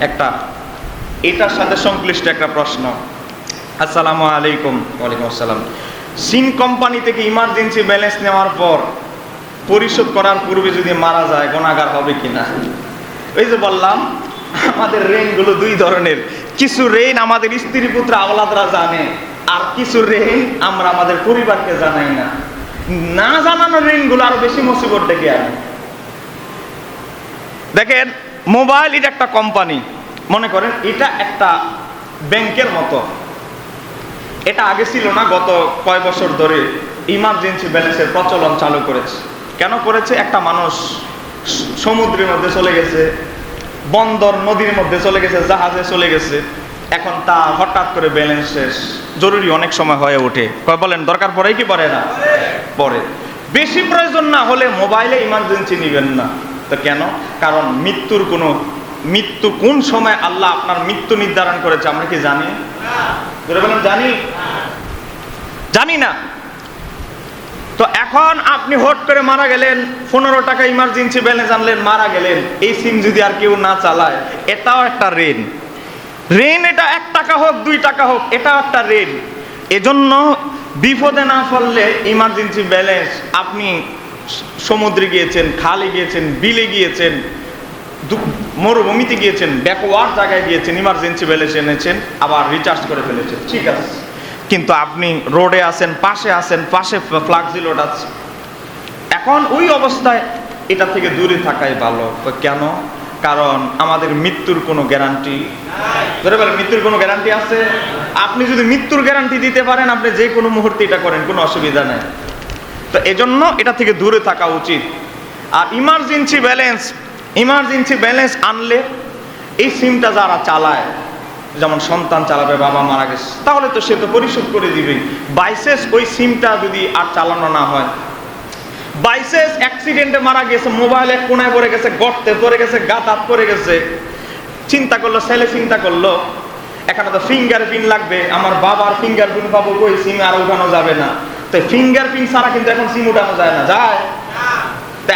একটা, এটার সাথে সংশ্লিষ্ট একটা প্রশ্ন। আসসালামু আলাইকুম। ওয়ালাইকুম আসসালাম। সিম কোম্পানি থেকে ইমার্জেন্সি ব্যালেন্স নেওয়ার পর পরিশোধ করার পূর্বে যদি মারা যায় গোনাগার হবে কিনা? ওই যে বললাম, আমাদের রেনগুলো দুই ধরনের। কিছু রেন আমাদের স্ত্রী পুত্র আওলাদরা জানে, আর কিছু রেন আমরা আমাদের পরিবারকে জানাই না। না জানানো রেনগুলো আরও বেশি মুসিবত ডেকে আনে। দেখেন মোবাইল এটা একটা কোম্পানি। মনে করেন, এটা একটা ব্যাংকের মতো। এটা আগে ছিল না, গত কয় বছর ধরে ইমার্জেন্সি ব্যালেন্সের প্রচলন চালু করেছে। কেন করেছে? একটা মানুষ সমুদ্রের মধ্যে চলে গেছে, বন্দর নদীর মধ্যে চলে গেছে, জাহাজে চলে গেছে। এখন তা হঠাৎ করে ব্যালেন্স শেষ। জরুরি অনেক সময় হয়ে ওঠে। কয় বলেন, দরকার পড়ে কি পড়ে না? পড়ে। বেশি প্রয়োজন না হলে মোবাইলে ইমার্জেন্সি নেবেন না। তো কেন? কারণ মৃত্যুর কোনো, মৃত্যু কোন সময় আল্লাহ আপনার মৃত্যু নির্ধারণ করেছে আমরা কি জানি? জানি? জানি না। তো এখন আপনি হট করে মারা গেলেন, পনেরো টাকা ইমার্জেন্সি ব্যালেন্স আনলেন, মারা গেলেন, এই সিম যদি আর কেউ না চালায়, এটাও একটা ঋণ। ঋণ এটা এক টাকা হোক, দুই টাকা হোক, এটাও একটা ঋণ। এজন্য বিপদে না পড়লে ইমার্জেন্সি ব্যালেন্স আপনি সমুদ্রে গিয়েছেন, খালে গিয়েছেন, বিলে গিয়েছেন মরুভূমিতে গিয়েছেন, ব্যাকওয়ার্ড জায়গায় গিয়েছেন ইমার্জেন্সি ব্যালেন্স এনেছেন আবার রিচার্জ করে ফেলেছেন। ঠিক আছে। কিন্তু আপনি রোডে আছেন, পাশে আছেন, পাশে ফ্লাক্সি লোড আছে। এখন ওই অবস্থায় এটা থেকে দূরে থাকাই ভালো। কেন? কারণ আমাদের মৃত্যুর কোনো গ্যারান্টি ধরে বলেন, মৃত্যুর কোনো গ্যারান্টি আছে? আপনি যদি মৃত্যুর গ্যারান্টি দিতে পারেন, আপনি যে কোনো মুহূর্তে এটা করেন, কোনো অসুবিধা নেই। তো এজন্য এটা থেকে দূরে থাকা উচিত। আর ইমার্জেন্সি ব্যালেন্স ইমার্জেন্সি ব্যালেন্স আনলে এই সিমটা যারা চালায়, যেমন সন্তান চালাবে, বাবা মারা গেছে, তাহলে তো সে তো পরিশোধ করে দিবেই। বাইসেস ওই সিমটা যদি আর চালানো না হয়। বাইসেস অ্যাক্সিডেন্টে মারা গেছে মোবাইল কোনায় পড়ে গেছে, গর্তে পড়ে গেছে গাতাত পড়ে গেছে, চিন্তা করল, ছেলে চিন্তা করল, এখানে তো ফিঙ্গার প্রিন্ট লাগবে, আমার বাবার ফিঙ্গার প্রিন্ট পাবো ওই সিম আর উঠানো যাবে না। তো ফিঙ্গার প্রিন্ট ছাড়া কিন্তু এখন সিম উঠানো যায় না। যায়।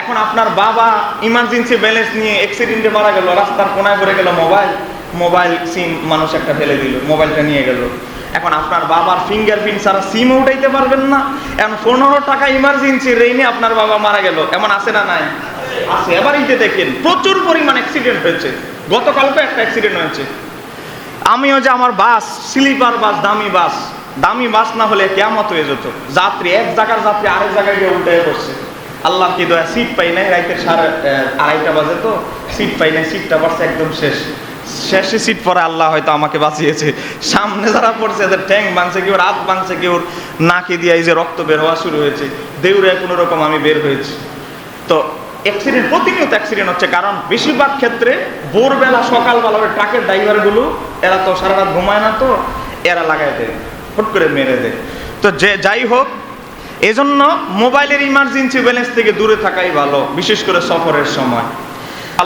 এখন আপনার বাবা ইমার্জেন্সি ব্যালেন্স নিয়ে অ্যাক্সিডেন্টে মারা গেল, রাস্তার কোনায় পড়ে গেল মোবাইল মোবাইল সিম মানুষ একটা ফেলে দিল মোবাইলটা নিয়ে গেল। এখন আপনার বাবার ফিঙ্গার প্রিন্ট ছাড়া সিম উঠাইতে পারবেন না। এখন পনেরো টাকা ইমার্জেন্সি রেইনে আপনার বাবা মারা গেল। এমন আছে না নাই? আছে। এবার এইটা দেখেন, প্রচুর পরিমাণ অ্যাক্সিডেন্ট হয়েছে। গতকালকে একটা অ্যাক্সিডেন্ট হয়েছে। আমিও যে আমার বাস, স্লিপার বাস, দামি বাস দামি বাস না হলে কেমত হয়ে যেত। যাত্রী, এক জায়গার যাত্রী আরেক জায়গায় গিয়ে উল্টে পড়ছে আল্লাহ কি দয়া, সিট পাই নাই, রাইতের সাড়ে আড়াইটা বাজে তো, সিট পাই নাই, সিটটা পড়ছে একদম শেষ। শেষে সিট পরে আল্লাহ হয়তো আমাকে বাঁচিয়েছে। সামনে যারা পড়ছে, এদের ট্যাঙ্ক ভাঙছে কেউ রাত ভাঙছে কেউ নাকে দিয়ে এই যে রক্ত বের হওয়া শুরু হয়েছে। দেউরে কোনো রকম আমি বের হয়েছি। তো অ্যাক্সিডেন্ট প্রতিনিয়ত অ্যাক্সিডেন্ট হচ্ছে, কারণ বেশিরভাগ ক্ষেত্রে ভোরবেলা সকালবেলা ট্রাকের ড্রাইভারগুলো এরা তো সারা রাত ঘুমায় না তো, এরা লাগাই দেয়। হুট করে মেরে দেয়। তো যে যাই হোক, এজন্য মোবাইলের ইমার্জেন্সি ব্যালেন্স থেকে দূরে থাকাই ভালো, বিশেষ করে সফরের সময়।